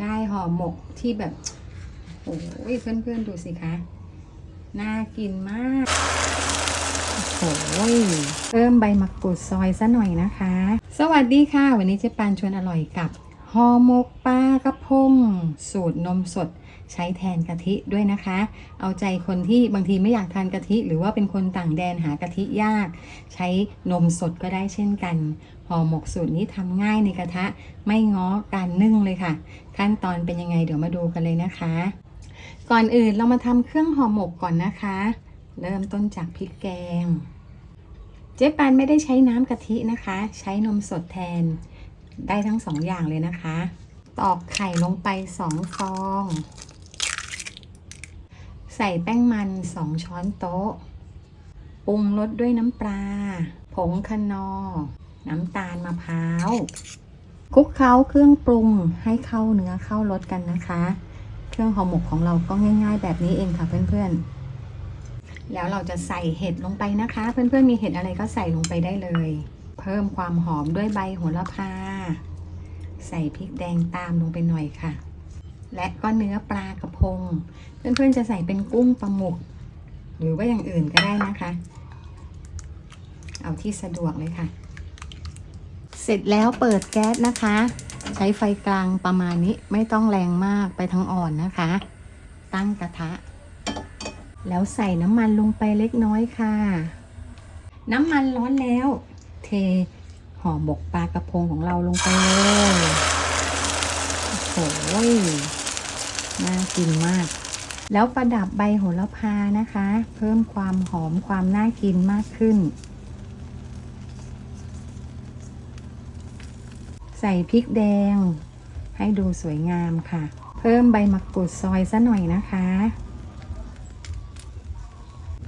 ได้ห่อหมกที่แบบ โอ้ยเพื่อนๆดูสิคะ น่ากินมาก โอ้โหเพิ่มใบมะกรูดซอยซะหน่อยนะคะ สวัสดีค่ะ วันนี้เจ๊ปานชวนอร่อยกับห่อหมกปลากระพง สูตรนมสดใช้แทนกะทิด้วยนะคะ เอาใจคนที่บางทีไม่อยากทานกะทิ หรือว่าเป็นคนต่างแดนหากะทิยาก ใช้นมสดก็ได้เช่นกัน ห่อหมกสูตรนี้ทำง่ายในกระทะ ไม่ง้อการนึ่งเลยค่ะ ขั้นตอนเป็นยังไงเดี๋ยวมาดูกันเลยนะคะ ก่อนอื่นเรามาทำเครื่องห่อหมกก่อนนะคะ เริ่มต้นจากพริกแกง เจ๊ปานไม่ได้ใช้น้ำกะทินะคะ ใช้นมสดแทนได้ทั้งสองอย่างเลยนะคะ ตอกไข่ลงไปสองฟอง ใส่แป้งมันสองช้อนโต๊ะ ปรุงรสด้วยน้ำปลา ผงคนอ น้ำตาลมะพร้าวคลุกเคล้าเครื่องปรุงให้เข้าเนื้อเข้ารสกันนะคะ เครื่องห่อหมกของเราก็ง่าย ๆ แบบนี้เองค่ะเพื่อนๆ แล้วเราจะใส่เห็ดลงไปนะคะ เพื่อนๆมีเห็ดอะไรก็ใส่ลงไปได้เลย เพิ่มความหอมด้วยใบโหระพา ใส่พริกแดงตามลงไปหน่อยค่ะ และก็เนื้อปลากระพง เพื่อนๆจะใส่เป็นกุ้งปลาหมึกหรือว่าอย่างอื่นก็ได้นะคะ เอาที่สะดวกเลยค่ะ เสร็จแล้วเปิดแก๊สนะคะ ใช้ไฟกลางประมาณนี้ไม่ต้องแรงมากไปทางอ่อนนะคะ ตั้งกระทะ แล้วใส่น้ำมันลงไปเล็กน้อยค่ะ น้ำมันร้อนแล้ว เทห่อหมกปลากระพงของเราลงไปเลยโอ้โหน่ากินมาก แล้วประดับใบโหระพานะคะ เพิ่มความหอมความน่ากินมากขึ้น ใส่พริกแดง ให้ดูสวยงามค่ะ เพิ่มใบมะกรูดซอยซะหน่อยนะคะ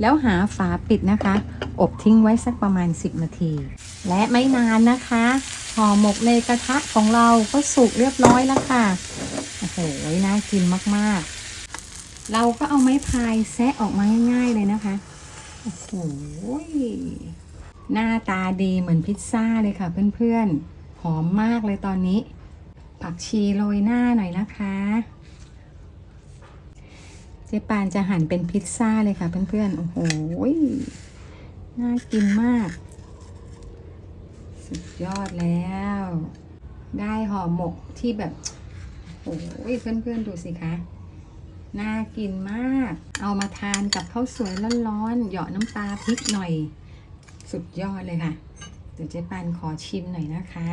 แล้วหาฝาปิดนะคะ อบทิ้งไว้สักประมาณ 10 นาที และไม่นานนะคะห่อหมกในกระทะของเราก็สุกเรียบร้อยแล้วค่ะ โอ้โห น่ากินมากๆ เราก็เอาไม้พายแซะออกมาง่ายๆเลยนะคะ โอ้โห หน้าตาดีเหมือนพิซซ่าเลยค่ะเพื่อนๆ หอมมากเลยตอนนี้ ผักชีโรยหน้าหน่อยนะคะ เจ๊ปานจะหั่นเป็นพิซซ่าเลยค่ะเพื่อนๆ โอ้โห น่ากินมาก สุดยอดแล้ว ได้ห่อหมกที่แบบโอ้ยเพื่อนๆ ดูสิคะ น่ากินมาก เอามาทานกับข้าวสวยร้อนๆ เหยาะน้ำปลาพริกหน่อย สุดยอดเลยค่ะ เดี๋ยวเจ๊ปานขอชิมหน่อยนะคะ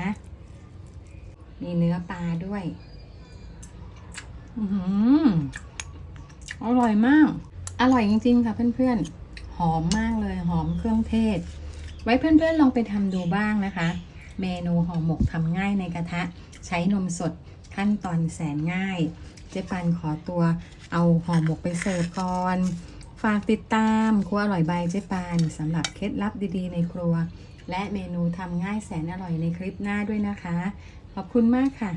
มีเนื้อปลาด้วย อืออร่อยมาก อร่อยจริง ๆ ค่ะเพื่อนๆ หอมมากเลย หอมเครื่องเทศ ไว้เพื่อนๆลองไปทำดูบ้างนะคะ เมนูห่อหมกทำง่ายในกระทะ ใช้นมสดขั้นตอนแสนง่าย เจ๊ปันขอตัวเอาห่อหมกไปเสิร์ฟก่อน ฝากติดตามครัวอร่อยใบเจ๊ปานสำหรับเคล็ดลับดีๆ ในครัว และเมนูทำง่ายแสนอร่อยในคลิปหน้าด้วยนะคะ ขอบคุณมากค่ะ